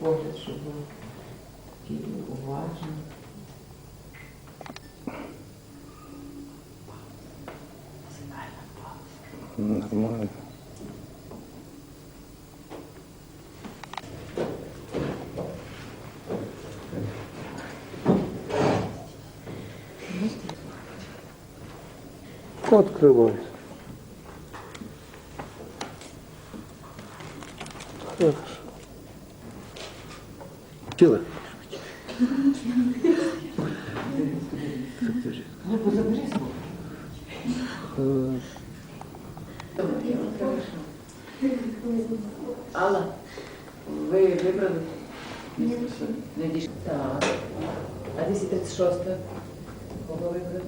погляд, щоб був такий уважний. Нормально. Открывай. Хорошо. Э, Алла, ви вибрали? Не дійшли. Так. А 236 кого вибрали?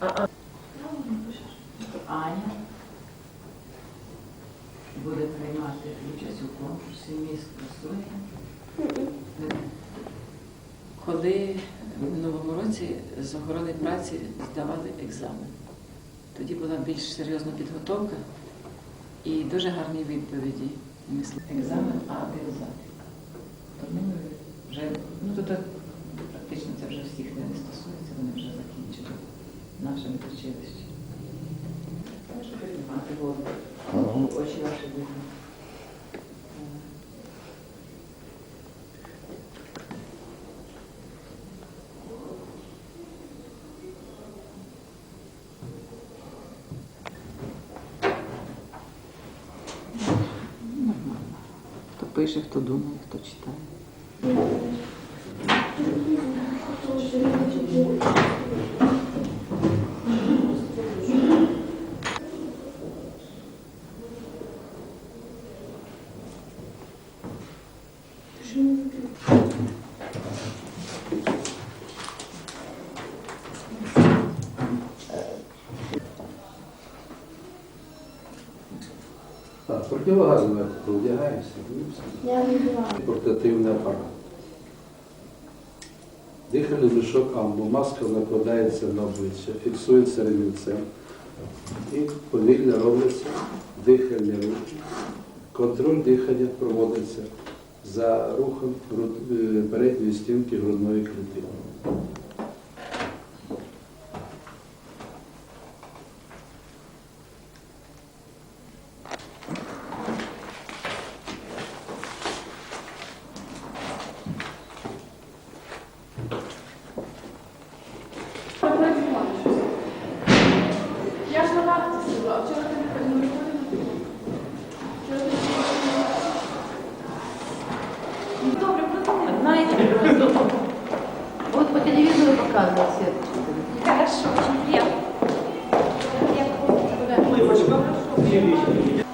А, а. Буде приймати участь у конкурсі міст красує. Коли в минулому році з охорони праці здавали екзамен. Тоді була більш серйозна підготовка і дуже гарні відповіді. Екзамен А. Тому вже, ну так, практично це вже всіх не стосується, вони вже закінчили наше. Можна піднімати голову. Ага. Очі ваші видно. Хто пише, хто думає, хто читає. Так, противогазове одягаємося. і все. Я вибрала. Портативний апарат. Дихальний мішок амбу. Маска накладається на обличчя, фіксується ремінцем. І повільно робиться дихальні рухи. Контроль дихання проводиться за рухом е, передньої стінки грудної клітини. Добре, продумай. Знаете, вот по телевизору показывают все. Хорошо, очень приятно. Я Улыбочка.